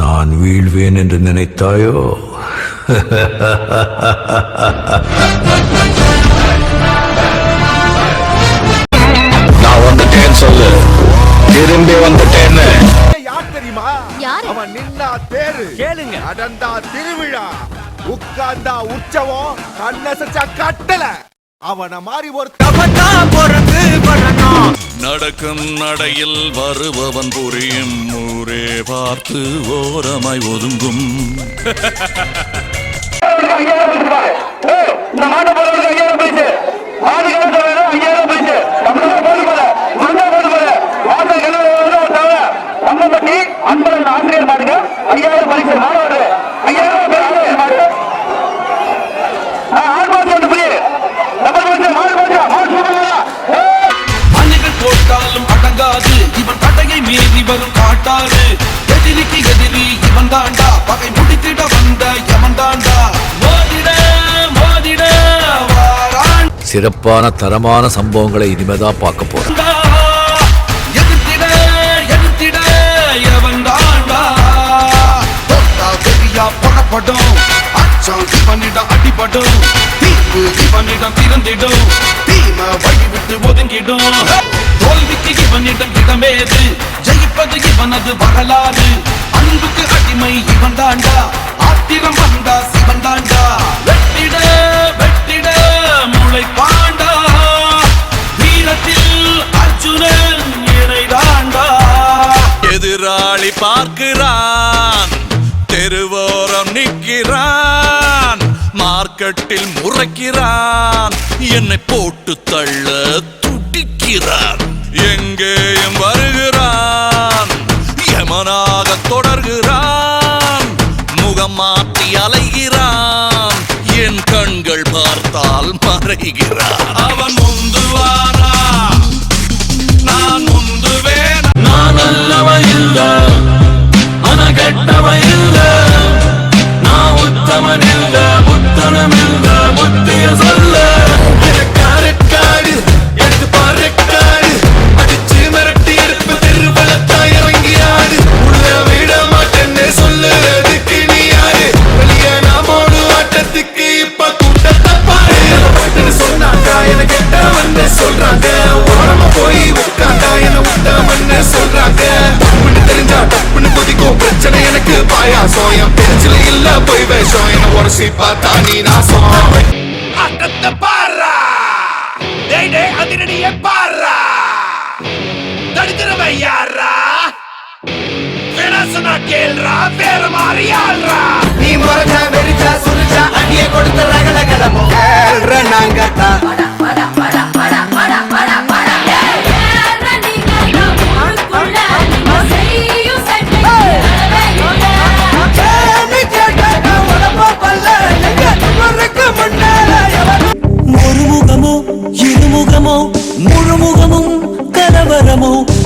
நான் வீழ்வேன் என்று நினைத்தாயோ? நான் வந்துட்டேன்னு சொல்லு. திரும்பி வந்துட்டேன்னு. யார் தெரியுமா? அவன் நின்னா தேரு. கேளுங்க. நடந்தா திருவிழா. உட்கார்ந்தா உற்சவம். கண்ணசச்சா கட்டல அவன மாதிரி ஒரு தவத்தா பொறுத்து பண்ணணும் நடக்கும் நடையில் வருபவன் புரியும் ஊரே பார்த்து ஓரமாய் ஒதுங்கும். வரும் காட்டாது எதிரிக்கு எதிரி இவன் தாண்டா. பகை முடித்திட வந்த எவன் தாண்டா. மோதிட மோதிட வாராண்டா சிறப்பான தரமான சம்பவங்களை இனிமேதான் பார்க்க போறேன். எதிர்த்திட எதிர்த்திட எவன் தாண்டா. தொட்டா வெறியா புறப்படும். அச்சம் இவனிடம் அடிபடும். தீர்ப்பு இவனிடம் திறந்திடும். தீம வழி விட்டு ஒதுங்கிடும் தோல்விக்கு இவனிடம் இடமேது. இவனது வரலாறு. அன்புக்கு அடிமை இவன் தாண்டா. ஆத்திரம் வந்தா சிவன் தாண்டா. வெட்டிட வெட்டிட முளை பாண்டா. வீரத்தில் அர்ஜுனன் இணை தாண்டா. எதிராளி பார்க்கிறான். தெருவோரம் நிற்கிறான். மார்க்கெட்டில் முறைக்கிறான். என்னை போட்டு தள்ள துடிக்கிறான். எங்கேயும் வருகிறான். கண்கள் பார்த்தால் மறைகிறான் அவன் முந்துவாரா நான் முந்துவேன் நான் நல்லவன் இல்ல கெட்டவன் இல்ல. நான் உத்தமன் இல்ல புத்தனம் இல்ல. உட்காந்தா என்ன சொல்றாங்க. தப்புன்னு தெரிஞ்சா தப்புன்னு கொதிக்கும். பிரச்சனை எனக்கு பாயாசம். என் பிரச்சனை இல்ல போய் வேஷம். என்ன உரசி பார்த்தா நீ நாசம். பாரா டேய் டேய் அதிரடியே பாரா தடுக்கிறவன் யாரா வினசனா கேள்றா. வேற மாதிரி ஆள்றா. நீ முறைச்ச வெறிச்சா சுரிச்சா அடியே கொடுத்த ரகல கிளம்போ கேள்ற நாங்க தான் outra mão.